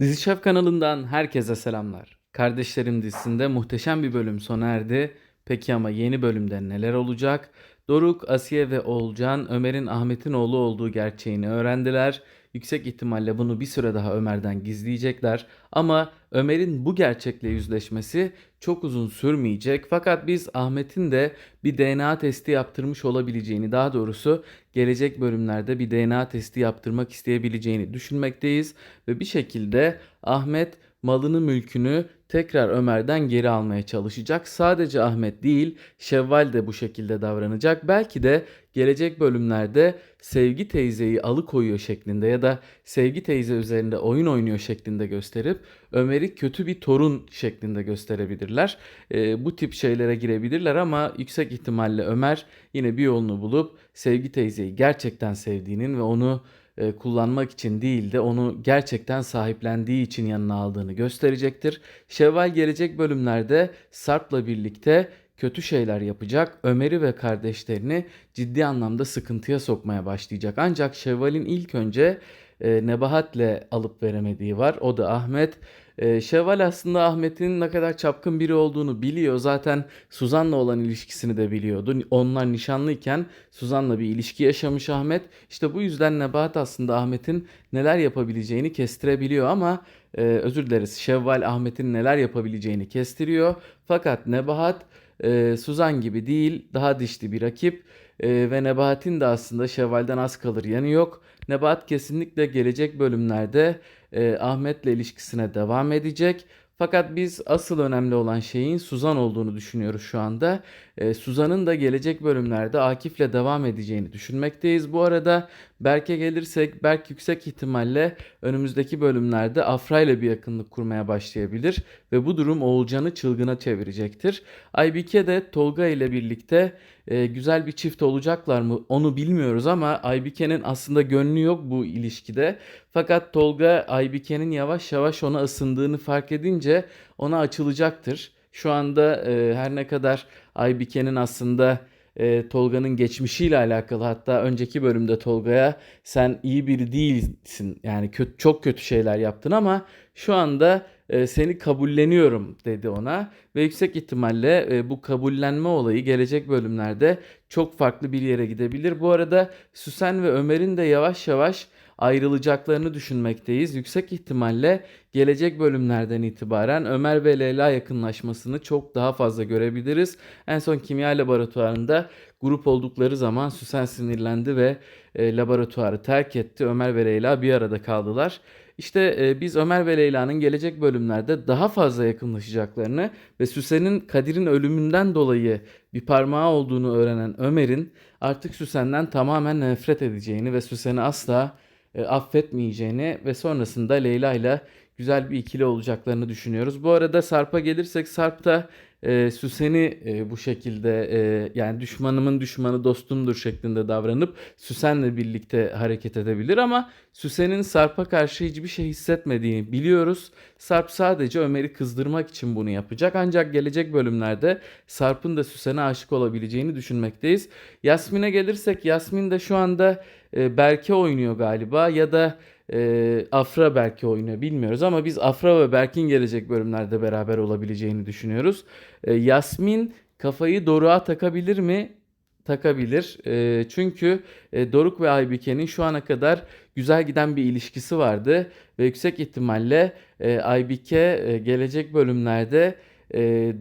Dizi Şef kanalından herkese selamlar. Kardeşlerim dizisinde muhteşem bir bölüm sona erdi. Peki ama yeni bölümde neler olacak? Doruk, Asiye ve Oğulcan Ömer'in Ahmet'in oğlu olduğu gerçeğini öğrendiler. Yüksek ihtimalle bunu bir süre daha Ömer'den gizleyecekler. Ama Ömer'in bu gerçekle yüzleşmesi çok uzun sürmeyecek. Fakat biz Ahmet'in de bir DNA testi yaptırmış olabileceğini, daha doğrusu gelecek bölümlerde bir DNA testi yaptırmak isteyebileceğini düşünmekteyiz. Ve bir şekilde Ahmet malını mülkünü tekrar Ömer'den geri almaya çalışacak. Sadece Ahmet değil, Şevval de bu şekilde davranacak. Belki de gelecek bölümlerde Sevgi teyzeyi alıkoyuyor şeklinde ya da Sevgi teyze üzerinde oyun oynuyor şeklinde gösterip Ömer'i kötü bir torun şeklinde gösterebilirler. Ee, bu tip şeylere girebilirler ama yüksek ihtimalle Ömer yine bir yolunu bulup Sevgi teyzeyi gerçekten sevdiğinin ve onu e, kullanmak için değil de onu gerçekten sahiplendiği için yanına aldığını gösterecektir. Şevval gelecek bölümlerde Sarp'la birlikte kötü şeyler yapacak. Ömer'i ve kardeşlerini ciddi anlamda sıkıntıya sokmaya başlayacak. Ancak Şevval'in ilk önce e, Nebahat'le alıp veremediği var. O da Ahmet. E, Şevval aslında Ahmet'in ne kadar çapkın biri olduğunu biliyor. Zaten Suzan'la olan ilişkisini de biliyordu. Onlar nişanlıyken Suzan'la bir ilişki yaşamış Ahmet. İşte bu yüzden Nebahat aslında Ahmet'in neler yapabileceğini kestirebiliyor ama e, özür dileriz. Şevval Ahmet'in neler yapabileceğini kestiriyor. Fakat Nebahat e, Suzan gibi değil, daha dişli bir rakip. E, ve Nebahat'in de aslında Şevval'den az kalır yanı yok. Nebahat kesinlikle gelecek bölümlerde e, Ahmet'le ilişkisine devam edecek. Fakat biz asıl önemli olan şeyin Suzan olduğunu düşünüyoruz şu anda. E, Suzan'ın da gelecek bölümlerde Akif'le devam edeceğini düşünmekteyiz. Bu arada Berk'e gelirsek Berk yüksek ihtimalle önümüzdeki bölümlerde Afra ile bir yakınlık kurmaya başlayabilir ve bu durum Oğulcan'ı çılgına çevirecektir. Aybike de Tolga ile birlikte e, güzel bir çift olacaklar mı onu bilmiyoruz ama Aybike'nin aslında gönlü yok bu ilişkide. Fakat Tolga Aybike'nin yavaş yavaş ona ısındığını fark edince ona açılacaktır. Şu anda e, her ne kadar Aybike'nin aslında e, Tolga'nın geçmişiyle alakalı hatta önceki bölümde Tolga'ya sen iyi biri değilsin yani kötü, çok kötü şeyler yaptın ama şu anda e, seni kabulleniyorum dedi ona ve yüksek ihtimalle e, bu kabullenme olayı gelecek bölümlerde çok farklı bir yere gidebilir. Bu arada Süsen ve Ömer'in de yavaş yavaş ayrılacaklarını düşünmekteyiz. Yüksek ihtimalle gelecek bölümlerden itibaren Ömer ve Leyla yakınlaşmasını çok daha fazla görebiliriz. En son kimya laboratuvarında grup oldukları zaman Süsen sinirlendi ve e, laboratuvarı terk etti. Ömer ve Leyla bir arada kaldılar. İşte e, biz Ömer ve Leyla'nın gelecek bölümlerde daha fazla yakınlaşacaklarını ve Süsen'in Kadir'in ölümünden dolayı bir parmağı olduğunu öğrenen Ömer'in artık Süsen'den tamamen nefret edeceğini ve Süsen'i asla e, affetmeyeceğini ve sonrasında Leyla ile güzel bir ikili olacaklarını düşünüyoruz. Bu arada Sarp'a gelirsek Sarp da e, Süsen'i e, bu şekilde e, yani düşmanımın düşmanı dostumdur şeklinde davranıp Süsen'le birlikte hareket edebilir ama Süsen'in Sarp'a karşı hiçbir şey hissetmediğini biliyoruz. Sarp sadece Ömer'i kızdırmak için bunu yapacak ancak gelecek bölümlerde Sarp'ın da Süsen'e aşık olabileceğini düşünmekteyiz. Yasmin'e gelirsek Yasmin de şu anda e, Berke oynuyor galiba ya da e, Afra belki oynuyor bilmiyoruz ama biz Afra ve Berk'in gelecek bölümlerde beraber olabileceğini düşünüyoruz. E, Yasmin kafayı Doruk'a takabilir mi? Takabilir. E, çünkü e, Doruk ve Aybike'nin şu ana kadar güzel giden bir ilişkisi vardı ve yüksek ihtimalle e, Aybike gelecek bölümlerde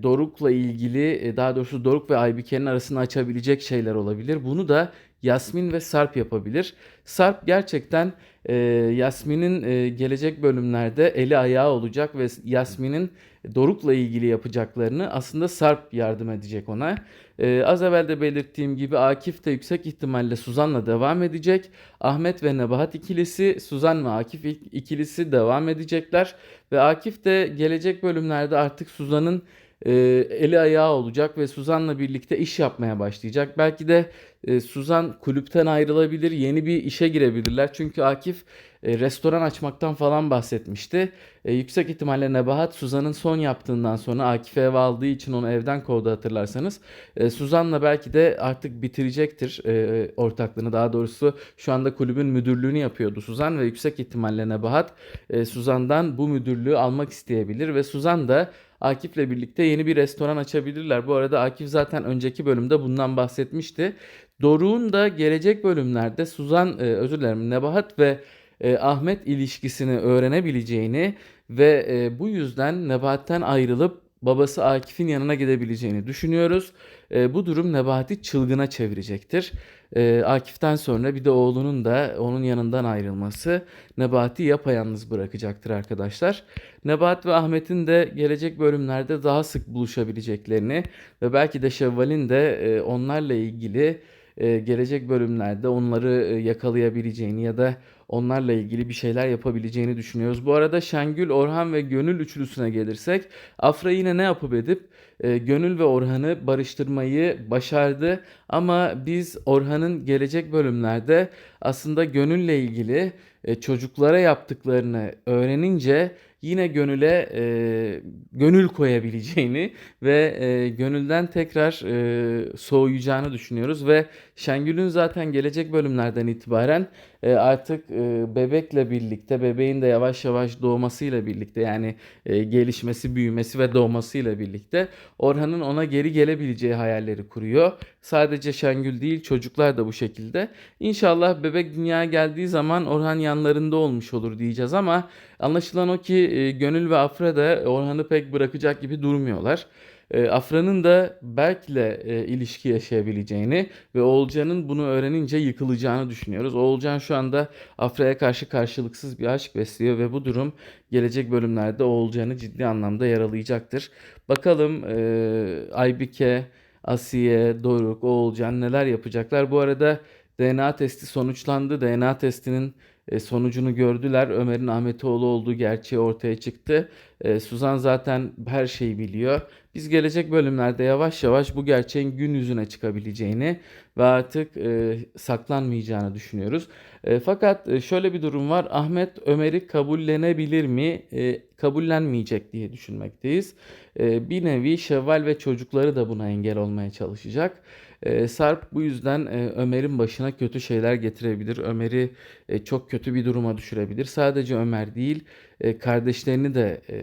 Doruk'la ilgili daha doğrusu Doruk ve Aybike'nin arasını açabilecek şeyler olabilir. Bunu da Yasmin ve Sarp yapabilir. Sarp gerçekten e, Yasmin'in e, gelecek bölümlerde eli ayağı olacak ve Yasmin'in Doruk'la ilgili yapacaklarını aslında Sarp yardım edecek ona. E, az evvel de belirttiğim gibi Akif de yüksek ihtimalle Suzan'la devam edecek. Ahmet ve Nebahat ikilisi, Suzan ve Akif ikilisi devam edecekler. Ve Akif de gelecek bölümlerde artık Suzan'ın e, eli ayağı olacak ve Suzan'la birlikte iş yapmaya başlayacak. Belki de e, Suzan kulüpten ayrılabilir, yeni bir işe girebilirler. Çünkü Akif e, restoran açmaktan falan bahsetmişti. E, yüksek ihtimalle Nebahat Suzan'ın son yaptığından sonra Akif'i eve aldığı için onu evden kovdu hatırlarsanız. E, Suzan'la belki de artık bitirecektir e, ortaklığını. Daha doğrusu şu anda kulübün müdürlüğünü yapıyordu Suzan ve yüksek ihtimalle Nebahat e, Suzan'dan bu müdürlüğü almak isteyebilir ve Suzan da Akif'le birlikte yeni bir restoran açabilirler. Bu arada Akif zaten önceki bölümde bundan bahsetmişti. Doruk'un da gelecek bölümlerde Suzan, e, özür dilerim, Nebahat ve e, Ahmet ilişkisini öğrenebileceğini ve e, bu yüzden Nebahat'ten ayrılıp babası Akif'in yanına gidebileceğini düşünüyoruz. E, bu durum Nebahat'i çılgına çevirecektir. E, Akif'ten sonra bir de oğlunun da onun yanından ayrılması Nebahat'i yapayalnız bırakacaktır arkadaşlar. Nebahat ve Ahmet'in de gelecek bölümlerde daha sık buluşabileceklerini ve belki de Şevval'in de e, onlarla ilgili e, gelecek bölümlerde onları e, yakalayabileceğini ya da onlarla ilgili bir şeyler yapabileceğini düşünüyoruz. Bu arada Şengül, Orhan ve Gönül üçlüsüne gelirsek Afra yine ne yapıp edip e, Gönül ve Orhan'ı barıştırmayı başardı. Ama biz Orhan'ın gelecek bölümlerde aslında Gönül'le ilgili e, çocuklara yaptıklarını öğrenince yine Gönül'e e, gönül koyabileceğini ve e, Gönül'den tekrar e, soğuyacağını düşünüyoruz ve Şengül'ün zaten gelecek bölümlerden itibaren e, artık e, bebekle birlikte bebeğin de yavaş yavaş doğmasıyla birlikte yani e, gelişmesi, büyümesi ve doğmasıyla birlikte Orhan'ın ona geri gelebileceği hayalleri kuruyor. Sadece Şengül değil çocuklar da bu şekilde. İnşallah bebek dünyaya geldiği zaman Orhan yanlarında olmuş olur diyeceğiz ama anlaşılan o ki e, Gönül ve Afra da Orhan'ı pek bırakacak gibi durmuyorlar. E, Afra'nın da Berk'le e, ilişki yaşayabileceğini ve Oğulcan'ın bunu öğrenince yıkılacağını düşünüyoruz. Oğulcan şu anda Afra'ya karşı karşılıksız bir aşk besliyor ve bu durum gelecek bölümlerde Oğulcan'ı ciddi anlamda yaralayacaktır. Bakalım e, Aybike, Asiye, Doruk, Oğulcan neler yapacaklar. Bu arada DNA testi sonuçlandı. DNA testinin sonucunu gördüler. Ömer'in Ahmetoğlu olduğu gerçeği ortaya çıktı. E, Suzan zaten her şeyi biliyor. Biz gelecek bölümlerde yavaş yavaş bu gerçeğin gün yüzüne çıkabileceğini ve artık e, saklanmayacağını düşünüyoruz. E, fakat e, şöyle bir durum var. Ahmet Ömer'i kabullenebilir mi? E, kabullenmeyecek diye düşünmekteyiz. E, bir nevi Şevval ve çocukları da buna engel olmaya çalışacak. E, Sarp bu yüzden e, Ömer'in başına kötü şeyler getirebilir. Ömer'i e, çok kötü bir duruma düşürebilir. Sadece Ömer değil, e, kardeşlerini de e,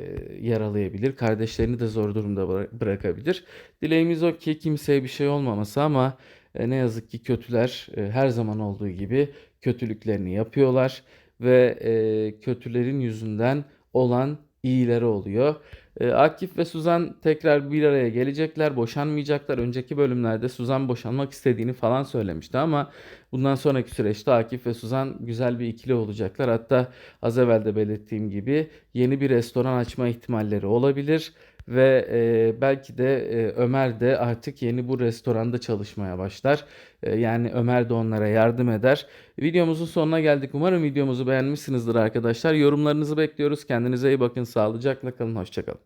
yaralayabilir. Kardeşlerini de zor durumda bıra- bırakabilir. Dileğimiz o ki kimseye bir şey olmaması ama e, ne yazık ki kötüler e, her zaman olduğu gibi kötülüklerini yapıyorlar ve e, kötülerin yüzünden olan iyileri oluyor. E, Akif ve Suzan tekrar bir araya gelecekler, boşanmayacaklar. Önceki bölümlerde Suzan boşanmak istediğini falan söylemişti ama bundan sonraki süreçte Akif ve Suzan güzel bir ikili olacaklar. Hatta az evvel de belirttiğim gibi yeni bir restoran açma ihtimalleri olabilir ve e, belki de e, Ömer de artık yeni bu restoranda çalışmaya başlar. E, yani Ömer de onlara yardım eder. Videomuzun sonuna geldik. Umarım videomuzu beğenmişsinizdir arkadaşlar. Yorumlarınızı bekliyoruz. Kendinize iyi bakın. Sağlıcakla kalın. Hoşçakalın.